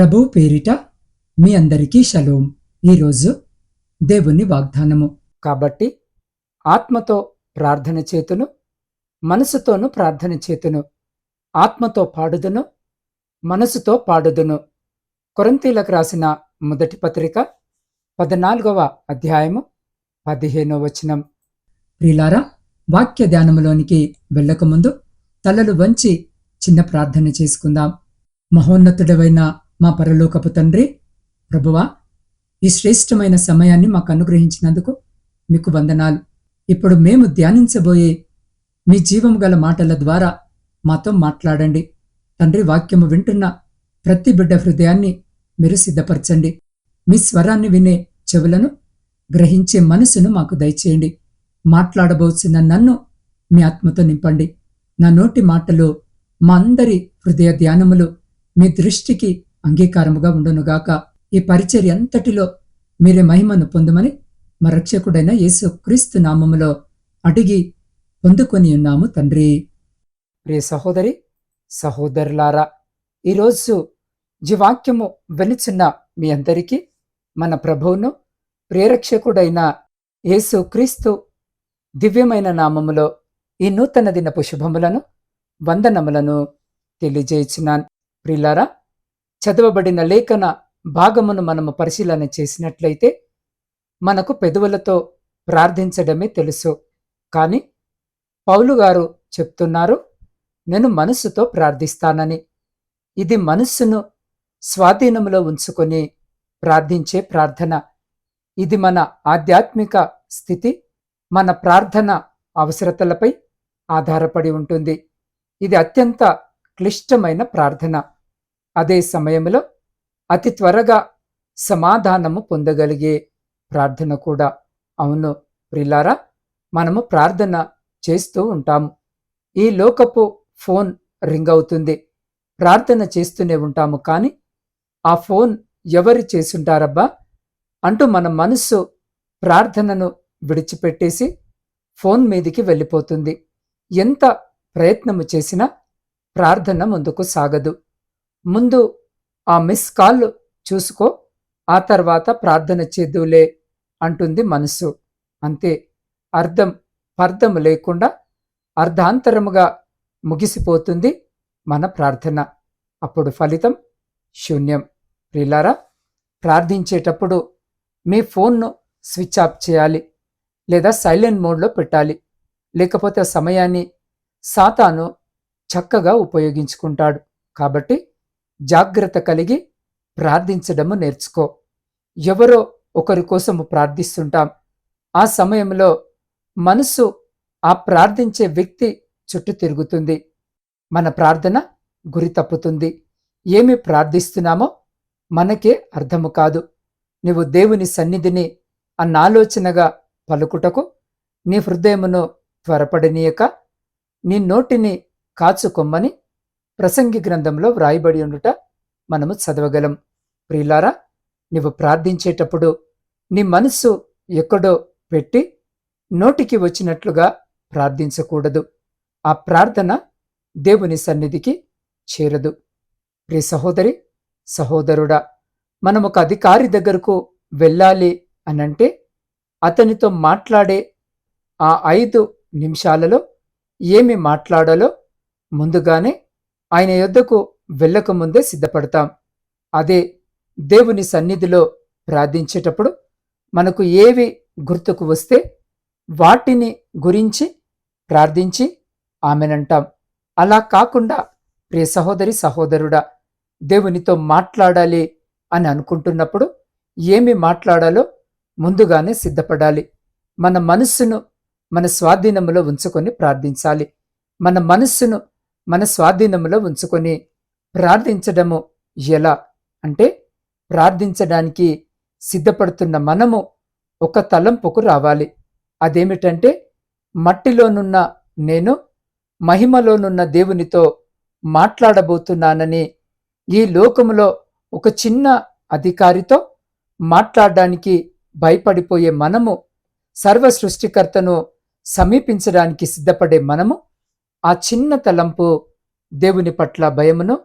ప్రభు పేరిట మీ అందరికీ షలోం. ఈరోజు దేవుని వాగ్దానము. కాబట్టి ఆత్మతో ప్రార్థన చేతును మనసుతోను ప్రార్థన చేతును ఆత్మతో పాడుదును మనసుతో పాడుదును. కొరంతీలకు రాసిన మొదటి పత్రిక పద్నాలుగవ అధ్యాయము పదిహేనో వచనం. ప్రిలారా వాక్య ధ్యానములోనికి వెళ్ళకముందు తలలు వంచి చిన్న ప్రార్థన చేసుకుందాం. మహోన్నతుడవైన మా పరలోకపు తండ్రి ప్రభువా ఈ శ్రేష్టమైన సమయాన్ని మాకు అనుగ్రహించినందుకు మీకు వందనాలు. ఇప్పుడు మేము ధ్యానించబోయే మీ జీవము గల మాటల ద్వారా మాతో మాట్లాడండి. తండ్రి వాక్యము వింటున్న ప్రతి బిడ్డ హృదయాన్ని మీరు సిద్ధపరచండి. మీ స్వరాన్ని వినే చెవులను గ్రహించే మనసును మాకు దయచేయండి. మాట్లాడబోతున్న నన్ను మీ ఆత్మతో నింపండి. నా నోటి మాటలు మా అందరి హృదయ ధ్యానములు మీ దృష్టికి అంగీకారముగా ఉండునుగాక. ఈ పరిచర్య అంతటిలో మీరే మహిమను పొందమని మా రక్షకుడైన యేసు క్రీస్తు నామములో అడిగి పొందుకొని ఉన్నాము తండ్రి. ప్రియ సహోదరి సహోదరులారా ఈరోజు జీవాక్యము వెలుచున్న మీ అందరికీ మన ప్రభువును ప్రేరక్షకుడైన యేసు క్రీస్తు దివ్యమైన నామములో ఈ నూతన దినపు శుభములను వందనములను తెలియజేయుచున్నాను. ప్రిలారా చదవబడిన లేఖన భాగమును మనము పరిశీలన చేసినట్లయితే మనకు పెదవులతో ప్రార్థించడమే తెలుసు. కానీ పౌలు గారు చెప్తున్నారు నేను మనస్సుతో ప్రార్థిస్తానని. ఇది మనస్సును స్వాధీనంలో ఉంచుకొని ప్రార్థించే ప్రార్థన. ఇది మన ఆధ్యాత్మిక స్థితి మన ప్రార్థన అవసరతలపై ఆధారపడి ఉంటుంది. ఇది అత్యంత క్లిష్టమైన ప్రార్థన. అదే సమయంలో అతి త్వరగా సమాధానము పొందగలిగే ప్రార్థన కూడా. అవును ప్రిలారా మనము ప్రార్థన చేస్తూ ఉంటాము. ఈ లోకపు ఫోన్ రింగ్ అవుతుంది. ప్రార్థన చేస్తూనే ఉంటాము కానీ ఆ ఫోన్ ఎవరు చేసుంటారబ్బా అంటూ మన మనస్సు ప్రార్థనను విడిచిపెట్టేసి ఫోన్ మీదికి వెళ్ళిపోతుంది. ఎంత ప్రయత్నము చేసినా ప్రార్థన ముందుకు సాగదు. ముందు ఆ మిస్ కాల్ చూసుకో ఆ తర్వాత ప్రార్థన చేద్దులే అంటుంది మనసు. అంతే అర్థం పర్థం లేకుండా అర్ధాంతరముగా ముగిసిపోతుంది మన ప్రార్థన. అప్పుడు ఫలితం శూన్యం. ప్రిలారా ప్రార్థించేటప్పుడు మీ ఫోన్ను స్విచ్ ఆఫ్ చేయాలి లేదా సైలెంట్ మోడ్లో పెట్టాలి. లేకపోతే సమయాన్ని సాతాను చక్కగా ఉపయోగించుకుంటాడు. కాబట్టి జాగ్రత్త కలిగి ప్రార్థించడము నేర్చుకో. ఎవరో ఒకరి కోసము ప్రార్థిస్తుంటాం. ఆ సమయంలో మనసు ఆ ప్రార్థించే వ్యక్తి చుట్టూ తిరుగుతుంది. మన ప్రార్థన గురి తప్పుతుంది. ఏమి ప్రార్థిస్తున్నామో మనకే అర్థము కాదు. నీవు దేవుని సన్నిధిని అన్నాలోచనగా పలుకుటకు నీ హృదయమును త్వరపడనీయక నీ నోటిని కాచుకొమ్మని ప్రసంగి గ్రంథంలో వ్రాయబడి ఉండుట మనము చదవగలం. ప్రియులారా నీవు ప్రార్థించేటప్పుడు నీ మనస్సు ఎక్కడో పెట్టి నోటికి వచ్చినట్లుగా ప్రార్థించకూడదు. ఆ ప్రార్థన దేవుని సన్నిధికి చేరదు. ప్రియ సహోదరి సహోదరుడా మనం ఒక అధికారి దగ్గరకు వెళ్ళాలి అనంటే అతనితో మాట్లాడే ఆ ఐదు నిమిషాలలో ఏమి మాట్లాడాలో ముందుగానే ఆయన యొద్దకు వెళ్ళకముందే సిద్ధపడతాం. అదే దేవుని సన్నిధిలో ప్రార్థించేటప్పుడు మనకు ఏవి గుర్తుకు వస్తే వాటిని గురించి ప్రార్థించి ఆమెనంటాం. అలా కాకుండా ప్రియ సహోదరి సహోదరుడా దేవునితో మాట్లాడాలి అని అనుకుంటున్నప్పుడు ఏమి మాట్లాడాలో ముందుగానే సిద్ధపడాలి. మన మనస్సును మన స్వాధీనములో ఉంచుకొని ప్రార్థించాలి. మన మనస్సును మన స్వాధీనంలో ఉంచుకొని ప్రార్థించడము ఎలా? అంటే ప్రార్థించడానికి సిద్ధపడుతున్న మనము ఒక తలంపుకు రావాలి. అదేమిటంటే మట్టిలోనున్న నేను మహిమలోనున్న దేవునితో మాట్లాడబోతున్నానని ఈ లోకములో ఒక చిన్న అధికారితో మాట్లాడడానికి భయపడిపోయే మనము సర్వ సృష్టికర్తను సమీపించడానికి సిద్ధపడే మనము ఆ చిన్న తలంపు దేవుని పట్ల భయమును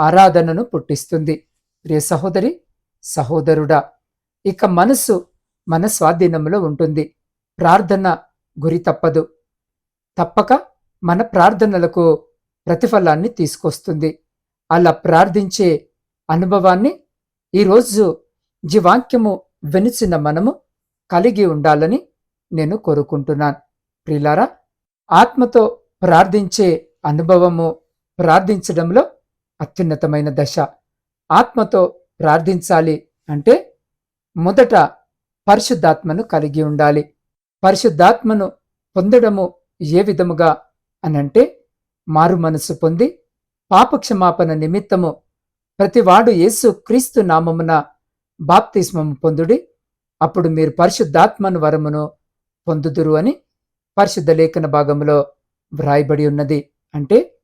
ఆరాధనను పుట్టిస్తుంది. ప్రియ సహోదరి సహోదరుడా ఇక మనసు మన స్వాధీనంలో ఉంటుంది. ప్రార్థన గురి తప్పదు. తప్పక మన ప్రార్థనలకు ప్రతిఫలాన్ని తీసుకొస్తుంది. అలా ప్రార్థించే అనుభవాన్ని ఈరోజు జీవాక్యము వెనిచిన మనము కలిగి ఉండాలని నేను కోరుకుంటున్నాను. ప్రిలారా ఆత్మతో ప్రార్థించే అనుభవము ప్రార్థించడంలో అత్యున్నతమైన దశ. ఆత్మతో ప్రార్థించాలి అంటే మొదట పరిశుద్ధాత్మను కలిగి ఉండాలి. పరిశుద్ధాత్మను పొందడము ఏ విధముగా అనంటే మారు మనసు పొంది పాపక్షమాపణ నిమిత్తము ప్రతివాడు యేసు క్రీస్తు నామమున బాప్తిస్మము పొందుడి అప్పుడు మీరు పరిశుద్ధాత్మను వరమును పొందుదురు అని పరిశుద్ధ లేఖన భాగంలో వ్రాయబడి ఉన్నది. అంటే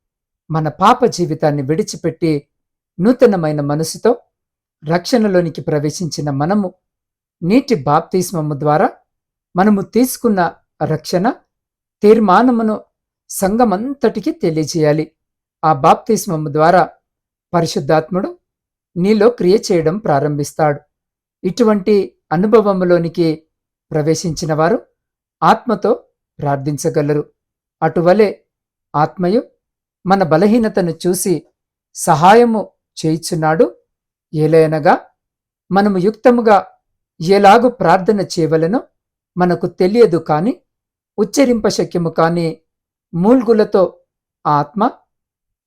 మన పాప జీవితాన్ని విడిచిపెట్టి నూతనమైన మనసుతో రక్షణలోనికి ప్రవేశించిన మనము నీటి బాప్తిస్మము ద్వారా మనము తీసుకున్న రక్షణ తీర్మానమును సంఘమంతటికి తెలియజేయాలి. ఆ బాప్తిస్మము ద్వారా పరిశుద్ధాత్ముడు నీలో క్రియ చేయడం ప్రారంభిస్తాడు. ఇటువంటి అనుభవములోనికి ప్రవేశించిన వారు ఆత్మతో ప్రార్థించగలరు. అటువలే ఆత్మయు మన బలహీనతను చూసి సహాయము చేయిచున్నాడు. ఏలయనగా మనము యుక్తముగా ఎలాగు ప్రార్థన చేయవలనో మనకు తెలియదు కాని ఉచ్చరింపశక్యము కాని మూల్గులతో ఆ ఆత్మ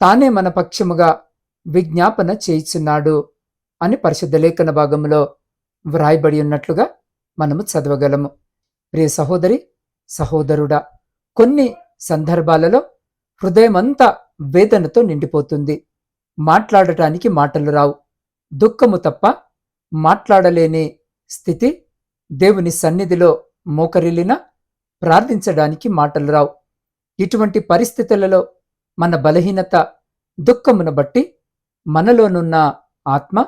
తానే మన పక్షముగా విజ్ఞాపన చేయిచున్నాడు అని పరిశుద్ధ లేఖన భాగంలో వ్రాయబడి ఉన్నట్లుగా మనము చదవగలము. ప్రియ సహోదరి సహోదరుడా కొన్ని సందర్భాలలో హృదయమంతా వేదనతో నిండిపోతుంది. మాట్లాడటానికి మాటలు రావు. దుఃఖము తప్ప మాట్లాడలేని స్థితి దేవుని సన్నిధిలో మోకరిల్లిన ప్రార్థించడానికి మాటలు రావు. ఇటువంటి పరిస్థితులలో మన బలహీనత దుఃఖమును బట్టి మనలోనున్న ఆత్మ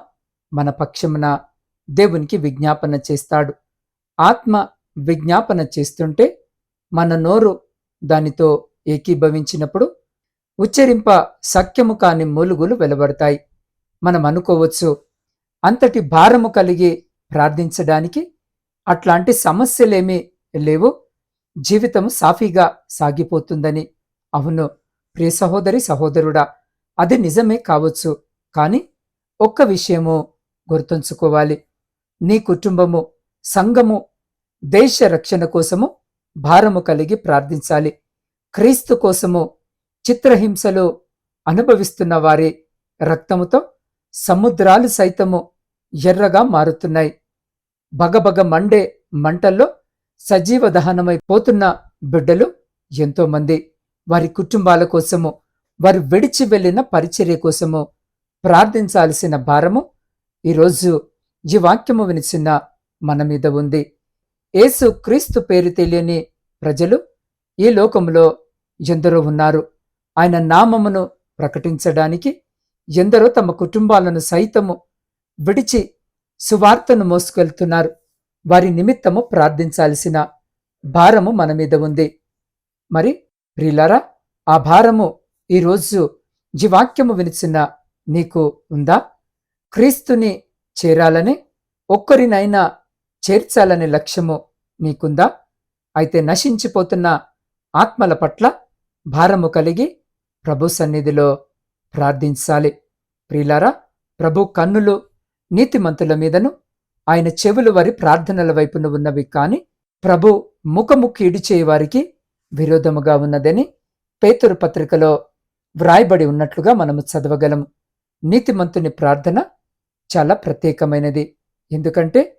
మన పక్షమున దేవునికి విజ్ఞాపన చేస్తాడు. ఆత్మ విజ్ఞాపన చేస్తుంటే మన నోరు దానితో ఏకీభవించినప్పుడు ఉచ్చరింప సఖ్యము కాని మూలుగులు వెలువడతాయి మనం అనుకోవచ్చు అంతటి భారము కలిగి ప్రార్థించడానికి అట్లాంటి సమస్యలేమీ లేవు. జీవితం సాఫీగా సాగిపోతుందని. అవును ప్రియ సహోదరి సహోదరుడా అది నిజమే కావచ్చు. కానీ ఒక్క విషయము గుర్తుంచుకోవాలి. నీ కుటుంబము సంఘము దేశ రక్షణ కోసము భారము కలిగి ప్రార్థించాలి. క్రీస్తు కోసము చిత్రహింసలు అనుభవిస్తున్న వారి రక్తముతో సముద్రాలు సైతము ఎర్రగా మారుతున్నాయి. బగబగ మండే మంటల్లో సజీవ దహనమై పోతున్న బిడ్డలు ఎంతోమంది. వారి కుటుంబాల కోసము వారు విడిచి వెళ్ళిన పరిచర్య కోసము ప్రార్థించాల్సిన భారము ఈరోజు ఈ వాక్యము వినిచిన మన మీద ఉంది. యేసు క్రీస్తు పేరు తెలియని ప్రజలు ఈ లోకంలో ఎందరో ఉన్నారు. ఆయన నామమును ప్రకటించడానికి ఎందరో తమ కుటుంబాలను సైతము విడిచి సువార్తను మోసుకెళ్తున్నారు. వారి నిమిత్తము ప్రార్థించాల్సిన భారము మన మీద ఉంది. మరి ప్రిలారా ఆ భారము ఈరోజు జీవాక్యము వినిచిన నీకు ఉందా? క్రీస్తుని చేరాలని ఒక్కరినైనా చేర్చాలనే లక్ష్యము నీకుందా? అయితే నశించిపోతున్న ఆత్మల పట్ల భారము కలిగి ప్రభు సన్నిధిలో ప్రార్థించాలి. ప్రియులారా ప్రభు కన్నులు నీతిమంతుల మీదను ఆయన చెవులు వారి ప్రార్థనల వైపున ఉన్నవి కాని ప్రభు ముఖము కీడు విరోధముగా ఉన్నదని పేతురు పత్రికలో వ్రాయబడి ఉన్నట్లుగా మనము చదవగలము. నీతిమంతుని ప్రార్థన చాలా ప్రత్యేకమైనది. ఎందుకంటే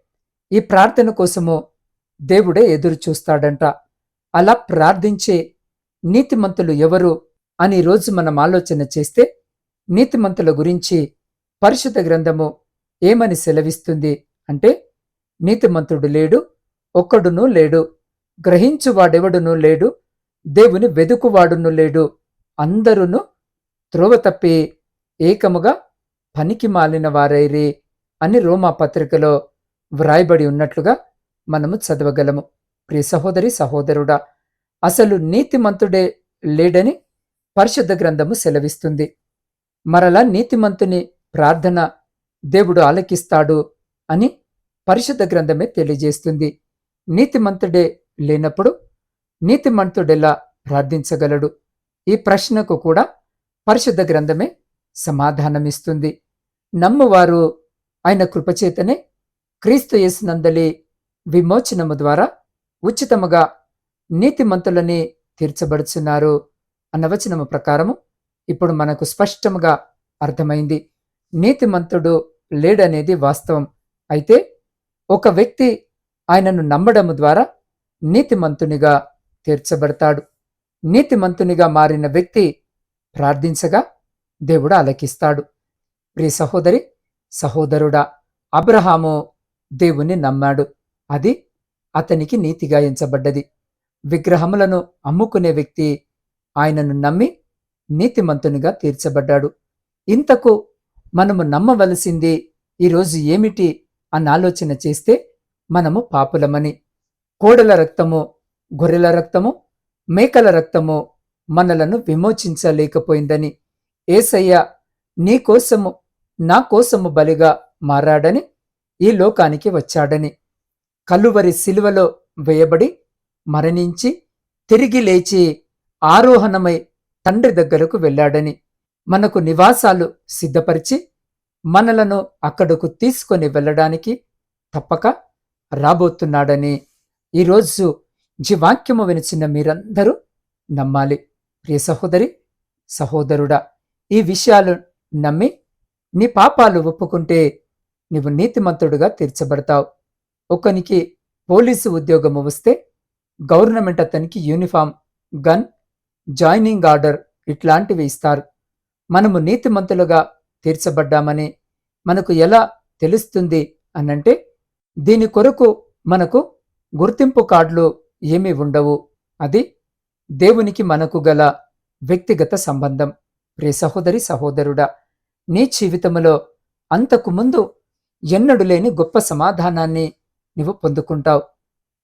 ఈ ప్రార్థన కోసము దేవుడే ఎదురు చూస్తాడంట. అలా ప్రార్థించే నీతిమంతులు ఎవరు అని రోజు మనం ఆలోచన చేస్తే నీతిమంతుల గురించి పరిశుద్ధ గ్రంథము ఏమని సెలవిస్తుంది అంటే నీతిమంతుడు లేడు ఒక్కడునూ లేడు గ్రహించువాడెవడునూ లేడు దేవుని వెదుకువాడును లేడు అందరును త్రోవ తప్పి ఏకముగా పనికి మాలిన వారైరి అని రోమా పత్రికలో వ్రాయబడి ఉన్నట్లుగా మనము చదవగలము. ప్రియ సహోదరి సహోదరుడా అసలు నీతిమంతుడే లేడని పరిశుద్ధ గ్రంథము సెలవిస్తుంది. మరలా నీతిమంతుని ప్రార్థన దేవుడు ఆలకిస్తాడు అని పరిశుద్ధ గ్రంథమే తెలియజేస్తుంది. నీతిమంతుడే లేనప్పుడు నీతిమంతుడెలా ప్రార్థించగలడు? ఈ ప్రశ్నకు కూడా పరిశుద్ధ గ్రంథమే సమాధానమిస్తుంది. నమ్మువారు ఆయన కృపచేతనే క్రీస్తు యేసునందలి విమోచనము ద్వారా ఉచితముగా నీతిమంతులని తీర్చబడుచున్నారు అన్న వచనము ప్రకారము ఇప్పుడు మనకు స్పష్టముగా అర్థమైంది. నీతిమంతుడు లేడనేది వాస్తవం. అయితే ఒక వ్యక్తి ఆయనను నమ్మడము ద్వారా నీతిమంతునిగా తీర్చబడతాడు. నీతిమంతునిగా మారిన వ్యక్తి ప్రార్థించగా దేవుడు అలకిస్తాడు ప్రియ సహోదరి సహోదరుడా అబ్రహాము దేవుణ్ణి నమ్మాడు. అది అతనికి నీతిగా ఎంచబడ్డది విగ్రహములను అమ్ముకునే వ్యక్తి ఆయనను నమ్మి నీతిమంతునిగా తీర్చబడ్డాడు. ఇంతకు మనము నమ్మవలసింది ఈరోజు ఏమిటి అన్న ఆలోచన చేస్తే మనము పాపులమని. కోడల రక్తము గొర్రెల రక్తము మేకల రక్తము మనలను విమోచించలేకపోయిందని. ఏసయ్య నీకోసము నా కోసము బలిగా మారాడని ఈ లోకానికి వచ్చాడని. కలువరి శిలువలో వేయబడి మరణించి తిరిగి లేచి ఆరోహణమై తండ్రి దగ్గరకు వెళ్ళాడని. మనకు నివాసాలు సిద్ధపరిచి మనలను అక్కడకు తీసుకొని వెళ్ళడానికి తప్పక రాబోతున్నాడని ఈరోజు జీవాక్యము వినిచిన మీరందరూ నమ్మాలి. ప్రియ సహోదరి సహోదరుడా ఈ విషయాలు నమ్మి నీ పాపాలు ఒప్పుకుంటే నీవు నీతిమంతుడుగా తీర్చబడతావు. ఒకనికి పోలీసు ఉద్యోగము వస్తే గవర్నమెంట్ అతనికి యూనిఫామ్ గన్ జాయినింగ్ ఆర్డర్ ఇట్లాంటివి ఇస్తారు. మనము నీతిమంతులుగా తీర్చబడ్డామని మనకు ఎలా తెలుస్తుంది అనంటే దీని కొరకు మనకు గుర్తింపు కార్డులు ఏమీ ఉండవు. అది దేవునికి మనకు గల వ్యక్తిగత సంబంధం. ప్రియ సహోదరి సహోదరుడా నీ జీవితములో అంతకు ముందు ఎన్నడు లేని గొప్ప సమాధానాన్ని నువ్వు పొందుకుంటావు.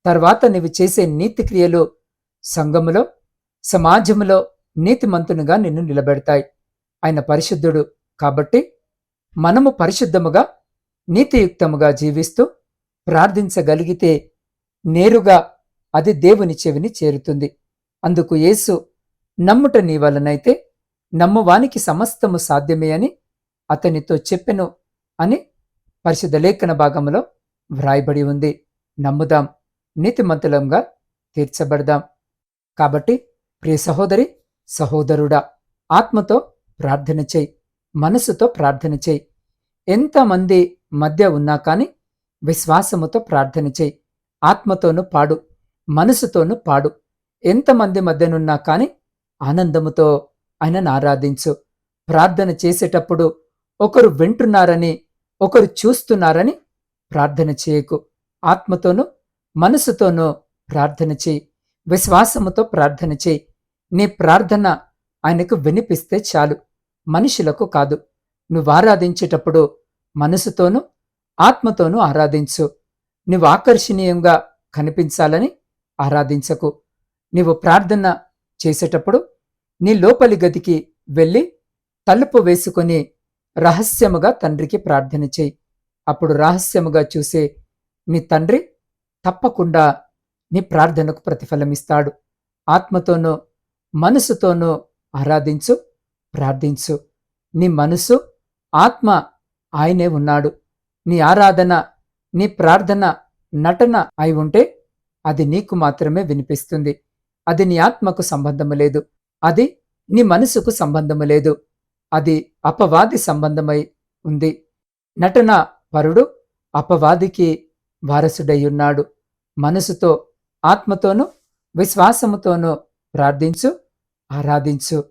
తర్వాత నువ్వు చేసే నీతి క్రియలు సంఘములో సమాజములో నీతిమంతునిగా నిన్ను నిలబెడతాయి. ఆయన పరిశుద్ధుడు కాబట్టి మనము పరిశుద్ధముగా నీతియుక్తముగా జీవిస్తూ ప్రార్థించగలిగితే నేరుగా అది దేవుని చెవిని చేరుతుంది. అందుకు యేసు నమ్ముట నీ వలనైతే నమ్మువానికి సమస్తము సాధ్యమే అని అతనితో చెప్పెను అని పరిశుద్ధ లేఖన భాగంలో వ్రాయబడి ఉంది. నమ్ముదాం. నీతిమంతులంగా తీర్చబడదాం. కాబట్టి ప్రియ సహోదరి సహోదరుడా ఆత్మతో ప్రార్థన చేయి. మనసుతో ప్రార్థన చేయి. ఎంతమంది మధ్య ఉన్నా కానీ విశ్వాసముతో ప్రార్థన చేయి. ఆత్మతోనూ పాడు. మనసుతోనూ పాడు. ఎంతమంది మధ్యనున్నా కానీ ఆనందముతో ఆయనను ఆరాధించు. ప్రార్థన చేసేటప్పుడు ఒకరు వింటున్నారని ఒకరు చూస్తున్నారని ప్రార్థన చేయకు. ఆత్మతోనూ మనసుతోనూ ప్రార్థన చేయి. విశ్వాసముతో ప్రార్థన చేయి. నీ ప్రార్థన ఆయనకు వినిపిస్తే చాలు. మనుషులకు కాదు. నువ్వు ఆరాధించేటప్పుడు మనసుతోనూ ఆత్మతోనూ ఆరాధించు. నువ్వు ఆకర్షణీయంగా కనిపించాలని ఆరాధించకు. నీవు ప్రార్థన చేసేటప్పుడు నీ లోపలి గదికి వెళ్ళి తలుపు వేసుకొని రహస్యముగా తండ్రికి ప్రార్థన చేయి. అప్పుడు రహస్యముగా చూసే నీ తండ్రి తప్పకుండా నీ ప్రార్థనకు ప్రతిఫలమిస్తాడు. ఆత్మతోనూ మనసుతోనూ ఆరాధించు ప్రార్థించు. నీ మనసు ఆత్మ ఆయనే ఉన్నాడు. నీ ఆరాధన నీ ప్రార్థన నటన అయి ఉంటే అది నీకు మాత్రమే వినిపిస్తుంది. అది నీ ఆత్మకు సంబంధము లేదు. అది నీ మనసుకు సంబంధము లేదు. అది అపవాది సంబంధమై ఉంది. నటన పరుడు అపవాదికి వారసుడయ్యున్నాడు. మనసుతో ఆత్మతోనూ విశ్వాసముతోనూ ప్రార్థించు ఆరాధించు.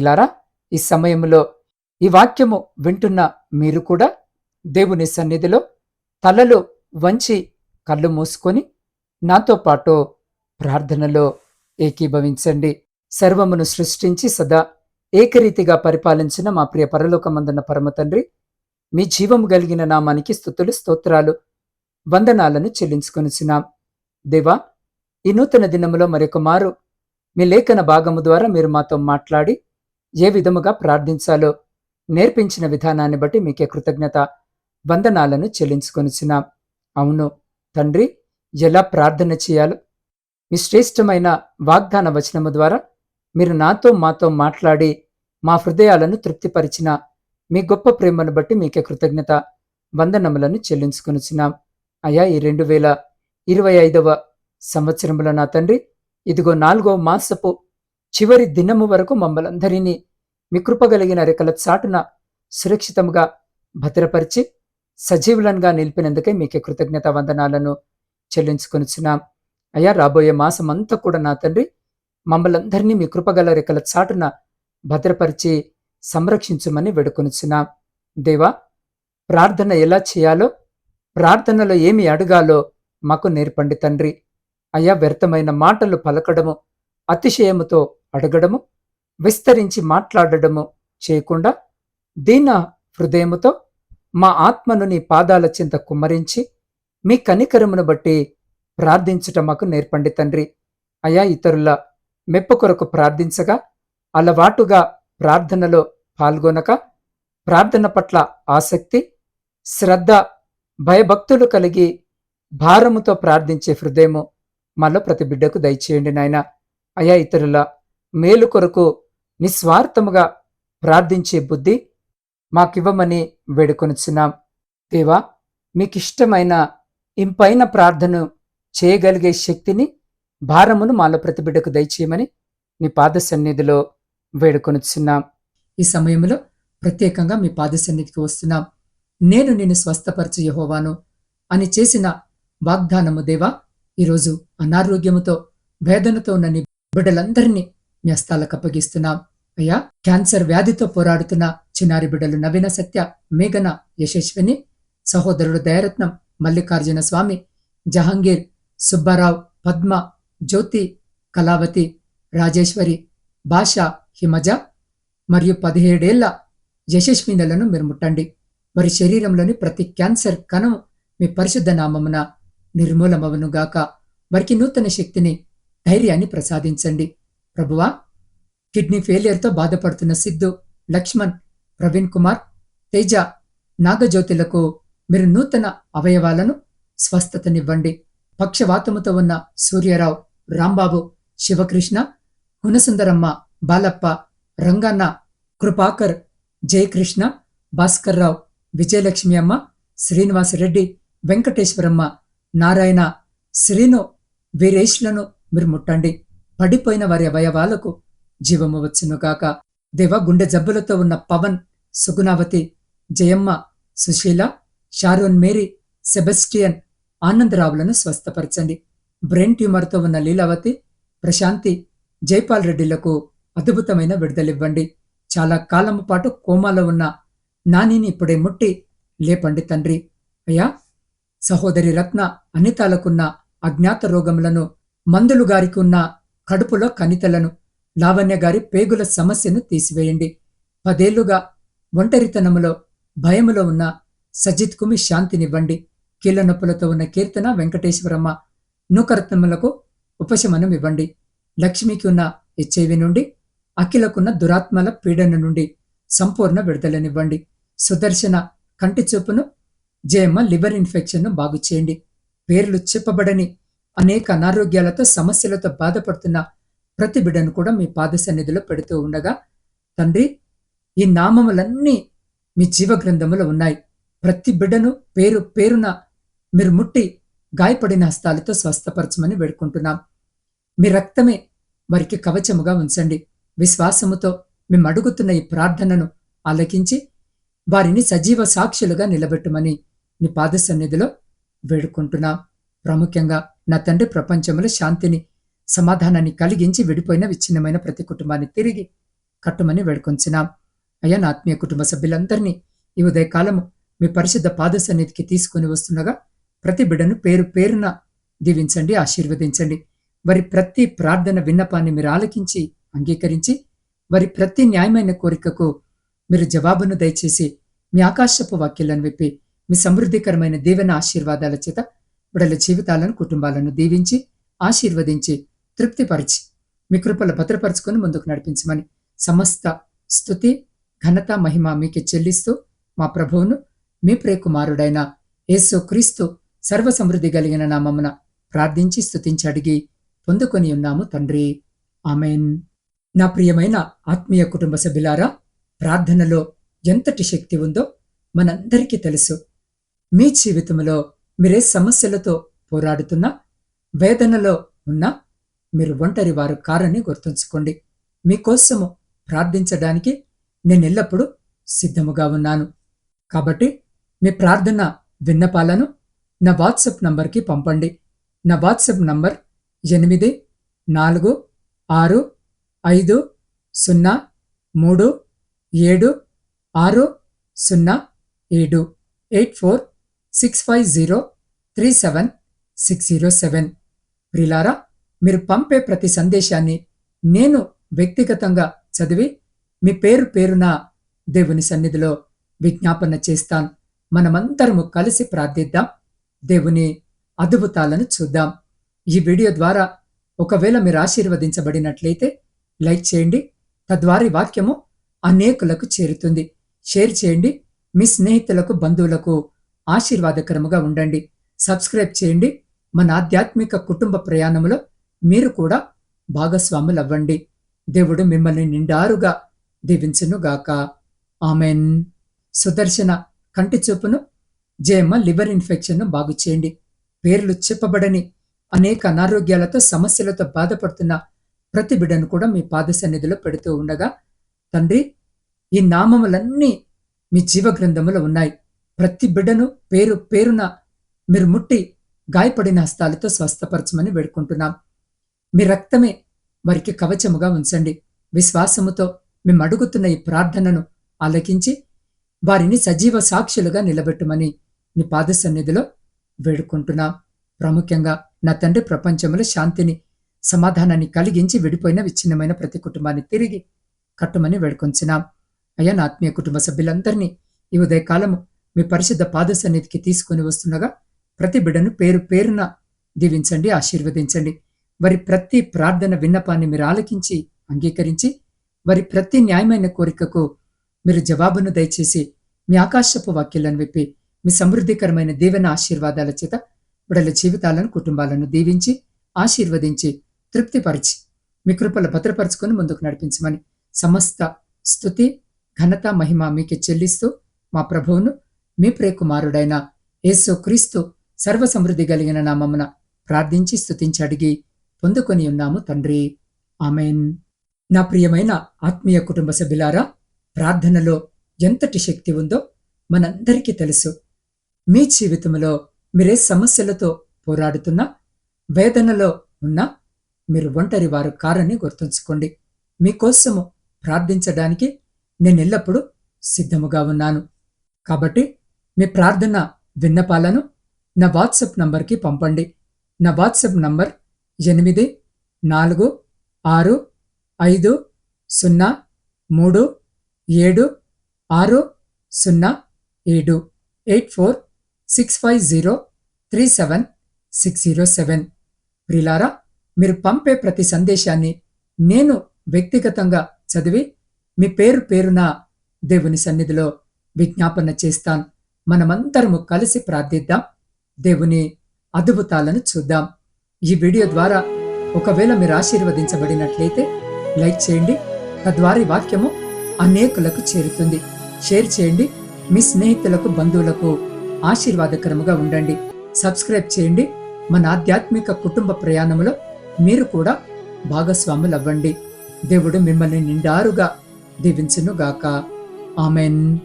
ప్రియులారా ఈ సమయంలో ఈ వాక్యము వింటున్న మీరు కూడా దేవుని సన్నిధిలో తలలు వంచి కళ్ళు మూసుకొని నాతో పాటు ప్రార్థనలో ఏకీభవించండి. సర్వమును సృష్టించి సదా ఏకరీతిగా పరిపాలించిన మా ప్రియ పరలోకమందున్న పరమతండ్రి మీ జీవము కలిగిన నామానికి స్థుతులు స్తోత్రాలు వందనాలను చెల్లించుకొనిచున్నాం. దేవా ఈ నూతన దినములో మరొక మారు మీ లేఖన భాగము ద్వారా మీరు మాతో మాట్లాడి ఏ విధముగా ప్రార్థించాలో నేర్పించిన విధానాన్ని బట్టి మీకే కృతజ్ఞత వందనాలను చెల్లించుకొనిచున్నాం. అవును తండ్రి ఎలా ప్రార్థన చేయాలో మీ శ్రేష్టమైన వాగ్దాన వచనము ద్వారా మీరు నాతో మాతో మాట్లాడి మా హృదయాలను తృప్తిపరిచిన మీ గొప్ప ప్రేమను బట్టి మీకే కృతజ్ఞత వందనములను చెల్లించుకొనిచున్నాం. అయా ఈ రెండు వేల ఇరవై ఐదవ సంవత్సరంలో నా తండ్రి ఇదిగో నాలుగో మాసపు చివరి దినము వరకు మమ్మలందరినీ మీ కృపగలిగిన రెక్కల చాటున సురక్షితముగా భద్రపరిచి సజీవులంగా నిలిపినందుకే మీకే కృతజ్ఞత వందనాలను చెల్లించుకొనిచున్నాం. అయ్యా రాబోయే మాసం అంతా కూడా నా తండ్రి మమ్మలందరినీ మీ కృపగల రెక్కల చాటున భద్రపరిచి సంరక్షించమని వేడుకొనిచున్నాం. దేవా ప్రార్థన ఎలా చేయాలో ప్రార్థనలో ఏమి అడగాలో మాకు నేర్పండి తండ్రి. అయ్యా వ్యర్థమైన మాటలు పలకడము అతిశయముతో అడగడము విస్తరించి మాట్లాడడము చేయకుండా దీన హృదయముతో మా ఆత్మను నీ పాదాల చింత కుమ్మరించి మీ కనికరమును బట్టి ప్రార్థించుట మాకు నేర్పండి తండ్రి. అయా ఇతరుల మెప్పు కొరకు ప్రార్థించగా అలవాటుగా ప్రార్థనలో పాల్గొనక ప్రార్థన పట్ల ఆసక్తి శ్రద్ధ భయభక్తులు కలిగి భారముతో ప్రార్థించే హృదయము మాలో ప్రతి బిడ్డకు దయచేయండి నాయన. అయా ఇతరుల మేలు కొరకు నిస్వార్థముగా ప్రార్థించే బుద్ధి మాకివ్వమని వేడుకొనిచున్నాం. దేవా మీకిష్టమైన ఇంపైన ప్రార్థన చేయగలిగే శక్తిని భారమును మాలో ప్రతి బిడ్డకు దయచేయమని మీ పాద సన్నిధిలో వేడుకొనిచున్నాం. ఈ సమయంలో ప్రత్యేకంగా మీ పాద సన్నిధికి వస్తున్నాం. నేను నిన్ను స్వస్థపరచు యహోవాను అని చేసిన వాగ్దానము దేవా ఈరోజు అనారోగ్యముతో వేదనతో ఉన్న నీ బిడ్డలందరినీ న్యస్తాలకు అప్పగిస్తున్నాం అయ్యా క్యాన్సర్ వ్యాధితో పోరాడుతున్న చిన్నారి బిడ్డలు నవీన సత్య మేఘన యశస్విని సహోదరుడు దయరత్నం మల్లికార్జున స్వామి జహంగీర్ సుబ్బారావు పద్మ జ్యోతి కళావతి రాజేశ్వరి భాష హిమజ మరియు పదిహేడేళ్ళ యశస్వినులను మీరు ముట్టండి. వారి శరీరంలోని ప్రతి క్యాన్సర్ కణం మీ పరిశుద్ధ నామమున నిర్మూలమవనుగాక వారికి నూతన శక్తిని ధైర్యాన్ని ప్రసాదించండి. ప్రభువా కిడ్నీ ఫెయిలియర్తో బాధపడుతున్న సిద్ధు లక్ష్మణ్ ప్రవీణ్ కుమార్ తేజ నాగజ్యోతిలకు మీరు నూతన అవయవాలను స్వస్థతనివ్వండి. పక్షవాతముతో ఉన్న సూర్యరావు రాంబాబు శివకృష్ణ గుణసుందరమ్మ బాలప్ప రంగన్న కృపాకర్ జయకృష్ణ భాస్కర్రావు విజయలక్ష్మి అమ్మ శ్రీనివాసరెడ్డి వెంకటేశ్వరమ్మ నారాయణ శ్రీను వీరేష్లను మీరు ముట్టండి. పడిపోయిన వారి అవయవాలకు జీవము వచ్చునుగాక దేవ గుండె జబ్బులతో ఉన్న Pavan Sugunavati Jayamma Sushila Sharon Mary Sebastian ఆనందరావులను స్వస్థపరచండి. బ్రెయిన్ ట్యూమర్తో ఉన్న లీలావతి ప్రశాంతి జైపాల్ రెడ్డిలకు అద్భుతమైన విడుదలివ్వండి. చాలా కాలం పాటు కోమాలో ఉన్న నానిని ఇప్పుడే ముట్టి లేపండి తండ్రి. అయ్యా సహోదరి రత్న అనితాలకున్న అజ్ఞాత రోగములను మందులు గారికి ఉన్న కడుపులో కణితలను లావణ్య గారి పేగుల సమస్యను తీసివేయండి. పదేళ్ళుగా ఒంటరితనములో భయములో ఉన్న సజిత్ కుమి శాంతినివ్వండి. కీళ్ళ నొప్పులతో ఉన్న కీర్తన వెంకటేశ్వరమ్మ నూకరత్నములకు ఉపశమనం ఇవ్వండి లక్ష్మికి ఉన్న హెచ్ఐవి నుండి అఖిలకున్న దురాత్మల పీడన నుండి సంపూర్ణ విడుదలనివ్వండి. సుదర్శన కంటి చూపును జయమ్మ లివర్ ఇన్ఫెక్షన్ను బాగు చేయండి పేర్లు చెప్పబడని అనేక అనారోగ్యాలతో సమస్యలతో బాధపడుతున్న ప్రతి బిడ్డను కూడా మీ పాద సన్నిధిలో పెడుతూ ఉండగా తండ్రి ఈ నామములన్నీ మీ జీవ గ్రంథములో ఉన్నాయి. ప్రతి బిడ్డను పేరు పేరున మీరు ముట్టి గాయపడిన హస్తాలతో స్వస్థపరచమని వేడుకుంటున్నాం. మీ రక్తమే వారికి కవచముగా ఉంచండి. విశ్వాసముతో మేము అడుగుతున్న ఈ ప్రార్థనను ఆలకించి వారిని సజీవ సాక్షులుగా నిలబెట్టమని మీ పాద సన్నిధిలో వేడుకుంటున్నాం. ప్రాముఖ్యంగా నా తండ్రి ప్రపంచంలో శాంతిని సమాధానాన్ని కలిగించి విడిపోయిన విచ్ఛిన్నమైన ప్రతి కుటుంబాన్ని తిరిగి కట్టుమని వేడుకొంచినాం అయ్యా నా ఆత్మీయ కుటుంబ సభ్యులందరినీ ఈ ఉదయకాలము మీ పరిశుద్ధ పాద సన్నిధికి తీసుకుని వస్తుండగా ప్రతి బిడ్డను పేరు పేరున దీవించండి ఆశీర్వదించండి. వారి ప్రతి ప్రార్థన విన్నపాన్ని మీరు ఆలకించి అంగీకరించి వారి ప్రతి న్యాయమైన కోరికకు మీరు జవాబును దయచేసి మీ ఆకాశపు వాక్యాలను విప్పి మీ సమృద్ధికరమైన దీవెన ఆశీర్వాదాల చేత బిడల జీవితాలను కుటుంబాలను దీవించి ఆశీర్వదించి తృప్తిపరిచి మీ కృపలు భద్రపరుచుకొని ముందుకు నడిపించమని సమస్త స్థుతి ఘనత మహిమ మీకే చెల్లిస్తూ మా ప్రభువును మీ ప్రియకుమారుడైన యేసు క్రీస్తు సర్వసమృద్ధి కలిగిన నామమున ప్రార్థించి స్తుతించి అడిగి పొందుకొని ఉన్నాము తండ్రి. ఆమెన్. నా ప్రియమైన ఆత్మీయ కుటుంబ సభ్యులారా ప్రార్థనలో ఎంతటి శక్తి ఉందో మనందరికీ తెలుసు. మీ జీవితంలో మీరే సమస్యలతో పోరాడుతున్నా వేదనలో ఉన్నా మీరు ఒంటరి వారు కారని గుర్తుంచుకోండి. మీకోసము ప్రార్థించడానికి నేను ఎల్లప్పుడూ సిద్ధముగా ఉన్నాను. కాబట్టి మీ ప్రార్థన విన్నపాలను నా వాట్సాప్ నంబర్కి పంపండి. నా వాట్సాప్ నంబర్ ఎనిమిది నాలుగు ఆరు ఐదు సున్నా మూడు ఏడు ఆరు సున్నా ఏడు eight four six five zero three seven six zero seven. ప్రిలారా మీరు పంపే ప్రతి సందేశాన్ని నేను వ్యక్తిగతంగా చదివి మీ పేరు పేరున దేవుని సన్నిధిలో విజ్ఞాపన చేస్తాను. మనమందరము కలిసి ప్రార్థిద్దాం. దేవుని అద్భుతాలను చూద్దాం. ఈ వీడియో ద్వారా ఒకవేళ మీరు ఆశీర్వదించబడినట్లయితే లైక్ చేయండి. తద్వారా వాక్యము అనేకులకు చేరుతుంది. షేర్ చేయండి. మీ స్నేహితులకు బంధువులకు ఆశీర్వాదకరముగా ఉండండి. సబ్స్క్రైబ్ చేయండి. మన ఆధ్యాత్మిక కుటుంబ ప్రయాణంలో మీరు కూడా భాగస్వాములు అవ్వండి దేవుడు మిమ్మల్ని నిండారుగా దీవించునుగాక. ఆమెన్. సుదర్శన కంటి చూపును జయమ్మ లివర్ ఇన్ఫెక్షన్ను బాగు చేయండి. పేర్లు చెప్పబడని అనేక అనారోగ్యాలతో సమస్యలతో బాధపడుతున్న ప్రతి బిడ్డను కూడా మీ పాద సన్నిధిలో పెడుతూ ఉండగా తండ్రి ఈ నామములన్నీ మీ జీవగ్రంథములో ఉన్నాయి. ప్రతి బిడ్డను పేరు పేరున మీరు ముట్టి గాయపడిన హస్తాలతో స్వస్థపరచమని వేడుకుంటున్నాం. మీ రక్తమే వారికి కవచముగా ఉంచండి. విశ్వాసముతో మేము అడుగుతున్న ఈ ప్రార్థనను ఆలకించి వారిని సజీవ సాక్షులుగా నిలబెట్టమని నీ పాద సన్నిధిలో వేడుకుంటున్నాం. ప్రాముఖ్యంగా నా తండ్రి ప్రపంచంలో శాంతిని సమాధానాన్ని కలిగించి విడిపోయిన విచ్ఛిన్నమైన ప్రతి కుటుంబాన్ని తిరిగి కట్టుమని వేడుకొంచున్నాం. అయ్యా నా ఆత్మీయ కుటుంబ సభ్యులందరినీ ఈ ఉదయకాలము మీ పరిశుద్ధ పాద సన్నిధికి తీసుకొని వస్తుండగా ప్రతి బిడ్డను పేరు పేరున దీవించండి ఆశీర్వదించండి. వారి ప్రతి ప్రార్థన విన్నపాన్ని మీరు ఆలకించి అంగీకరించి వారి ప్రతి న్యాయమైన కోరికకు మీరు జవాబును దయచేసి మీ ఆకాశపు వాక్యాలను విప్పి మీ సమృద్ధికరమైన దీవెన ఆశీర్వాదాల చేత బిడల జీవితాలను కుటుంబాలను దీవించి ఆశీర్వదించి తృప్తిపరిచి మీ కృపలు భద్రపరచుకొని ముందుకు నడిపించమని సమస్త స్థుతి ఘనత మహిమ మీకే చెల్లిస్తూ మా ప్రభువును మీ ప్రియకుమారుడైన యేసు క్రీస్తు సర్వసమృద్ధి కలిగిన నామమున ప్రార్థించి స్థుతించి అడిగి పొందుకొని ఉన్నాము తండ్రి. ఆమెన్. నా ప్రియమైన ఆత్మీయ కుటుంబ సభ్యులారా ప్రార్థనలో ఎంతటి శక్తి ఉందో మనందరికీ తెలుసు. మీ జీవితంలో మీరే సమస్యలతో పోరాడుతున్నా వేదనలో ఉన్నా మీరు ఒంటరి వారు కారని గుర్తుంచుకోండి. మీకోసము ప్రార్థించడానికి నేను ఎల్లప్పుడూ సిద్ధముగా ఉన్నాను. కాబట్టి మీ ప్రార్థన విన్నపాలను నా వాట్సాప్ నంబర్కి పంపండి. నా వాట్సాప్ నంబర్ ఎనిమిది నాలుగు ఆరు ఐదు సున్నా మూడు ఏడు ఆరు సున్నా ఏడు eight four six five zero three seven six zero seven. ప్రిలారా మీరు పంపే ప్రతి సందేశాన్ని నేను వ్యక్తిగతంగా చదివి మీ పేరు పేరున దేవుని సన్నిధిలో విజ్ఞాపన చేస్తాను. మనమందరము కలిసి ప్రార్థిద్దాం. దేవుని అద్భుతాలను చూద్దాం. ఈ వీడియో ద్వారా ఒకవేళ మీరు ఆశీర్వదించబడినట్లయితే లైక్ చేయండి. తద్వారి వాక్యము అనేకులకు చేరుతుంది. షేర్ చేయండి. మీ స్నేహితులకు బంధువులకు ఆశీర్వాదకరముగా ఉండండి. సబ్స్క్రైబ్ చేయండి. మన ఆధ్యాత్మిక కుటుంబ ప్రయాణంలో మీరు కూడా భాగస్వాములు అవ్వండి దేవుడు మిమ్మల్ని నిండారుగా దీవించునుగాక. ఆమెన్.